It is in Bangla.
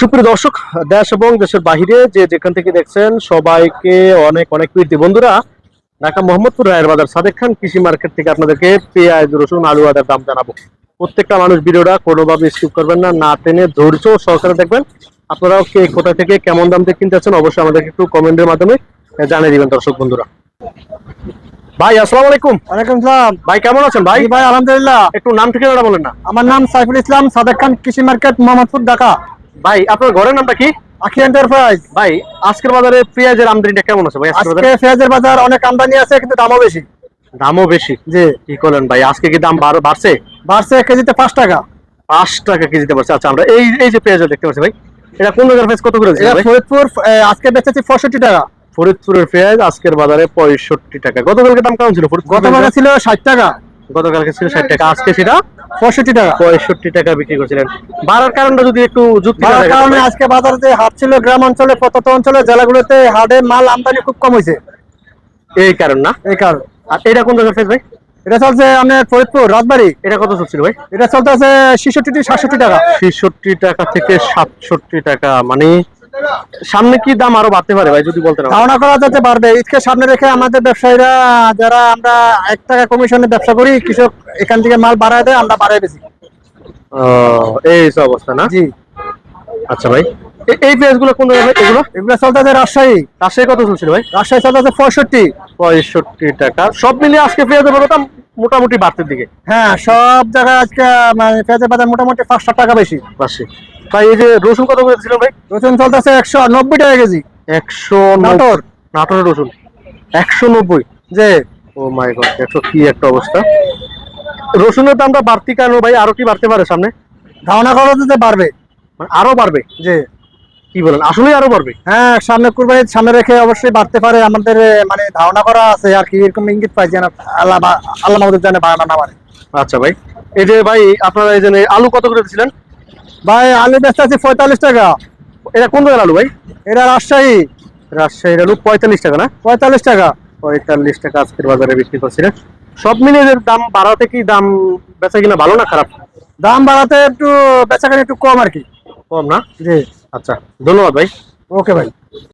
সুপ্রিয় দর্শক দেশ এবং দেশের বাহিরে যে যেখান থেকে দেখছেন সবাইকে অনেক অনেক প্রীতি। বন্ধুরা ঢাকা মোহাম্মদপুর রায়ের বাজার সাদেক খান কৃষি মার্কেট থেকে আপনাদেরকে পেঁয়াজ রসুন আলু আদার দাম জানাব। প্রত্যেকটা মানুষ ভিডিওটা কোনোভাবে স্কিপ করবেন না না টেনে ধৈর্য সহকারে দেখবেন। আপনারাও কে কোথা থেকে কেমন দাম থেকে কিনতে চাচ্ছেন অবশ্যই আমাদেরকে একটু কমেন্টের মাধ্যমে জানিয়ে দিবেন দর্শক বন্ধুরা। ভাই আসসালামু আলাইকুম। ওয়ালাইকুম সালাম। ভাই কেমন আছেন ভাই? ভাই আলহামদুলিল্লাহ। একটু নাম ঠিকানাটা বলেন না। আমার নাম সাইফুল ইসলাম সাদেক খান কৃষি মার্কেট মোহাম্মদপুর ঢাকা। ভাই আপনার ঘরের নামটা কি? আখি এন্টারপ্রাইজ ভাই আজকের বাজারে পেঁয়াজের আমদানিটা কেমন আছে ভাই? আজকে পেঁয়াজের বাজার অনেক আমদানি আছে কিন্তু দামও বেশি। দামও বেশি? জি। কি ভাই? আজকে কি দাম বাড়ছে? বাড়ছে কেজিতে পাঁচ টাকা। পাঁচ টাকা কেজিতে পারছে আচ্ছা আমরা এই এই যে পেঁয়াজ দেখতে পাচ্ছি ভাই এটা কোন জায়গার পেঁয়াজ? কত করে ফরিদপুর আজকে বেচেছি পঁয়ষট্টি টাকা। ফরিদপুরের পেঁয়াজ আজকের বাজারে পঁয়ষট্টি টাকা। গতকালকে দাম কেমন ছিল? গতবারে ছিল ষাট টাকা। গতকালকে ছিল ষাট টাকা আজকে সেটা পঁয়ষট্টি টাকা। পঁয়ষট্টি টাকা বিক্রি করছিলেন। বাড়ার কারণটা যদি একটু যুক্তি কারণে আজকে বাজারে যে হাট ছিল গ্রাম অঞ্চলে প্রত্যন্ত অঞ্চলে জেলাগুলোতে হাটে মাল আমদানি খুব কম হয়েছে। এই কারণ না? এই কারণ। আর এটা কোন পেঁয়াজ ভাই? এটা চলছে আপনার ফরিদপুর রাজবাড়ি। এটা কত চলছিল ভাই? এটা চলতে আছে ছেষট্টি সাতষট্টি টাকা। ছেষট্টি টাকা থেকে সাতষট্টি টাকা মানে সামনে কি দাম আরও বাড়তে পারে ভাই যদি আমাকে? ধারণা করা যাচ্ছে পারবে ঈদকে সামনে রেখে আমাদের ব্যবসায়ীরা যারা আমরা এক টাকা কমিশনে ব্যবসা করি কৃষক এখান থেকে মাল বাড়ায় দেয় আমরা বাড়াই বেশি। এই হচ্ছে অবস্থা না? জি। আচ্ছা ভাই এই পেঁয়াজগুলো কোন জায়গায় ভাই? এগুলো? এগুলো চলতেছে রাজশাহী। রাজশাহী কত চলছিল ভাই? রাজশাহী চলতেছে পঁয়ষট্টি। পঁয়ষট্টি টাকা। সব মিলিয়ে আজকে পেঁয়াজের বাজারটা মোটামুটি বাড়তির দিকে। হ্যাঁ সব জায়গায় আজকে মানে পেঁয়াজের বাজার মোটামুটি পাঁচ ষাট টাকা বেশি। পাশে ভাই এই যে রসুন কত করে ভাই? রসুন চলতেছে একশো নব্বই টাকা কেজি। একশো নাটোর। নাটোরের রসুন। একশো নব্বই। যে ও মাই গড একশো কি একটা অবস্থা। রসুনের দামটা বাড়তি কেন ভাই? আরও কি বাড়তে পারে সামনে? ধারণা করা যাচ্ছে বাড়বে। মানে আরও বাড়বে? যে কি বলেন? আসলেই আরও বাড়বে? হ্যাঁ সামনে কুরবানির সামনে রেখে অবশ্যই বাড়তে পারে। আমাদের মানে ধারণা করা আছে আর কি এরকম ইঙ্গিত পাই যেন আল্লাহ আল্লাহ আমাদের জানে বাড়ানো না বাড়ে। আচ্ছা ভাই। এই যে ভাই আপনারা এই যে আলু কত করে দিয়েছিলেন? ভাই আলু বেচতে আছে পঁয়তাল্লিশ টাকা। এটা কোন জায়গার আলু ভাই? এটা রাজশাহী। রাজশাহীর আলু পঁয়তাল্লিশ টাকা না? পঁয়তাল্লিশ টাকা। পঁয়তাল্লিশ টাকা আজকের বাজারে বিক্রি করছিলেন সব মিলিয়ে দাম বাড়াতে কি দাম বেচা কিনা ভালো না খারাপ? দাম বাড়াতে একটু বেচাকেনি একটু কম আর কি। কম না? জি। আচ্ছা ধন্যবাদ ভাই। ওকে ভাই।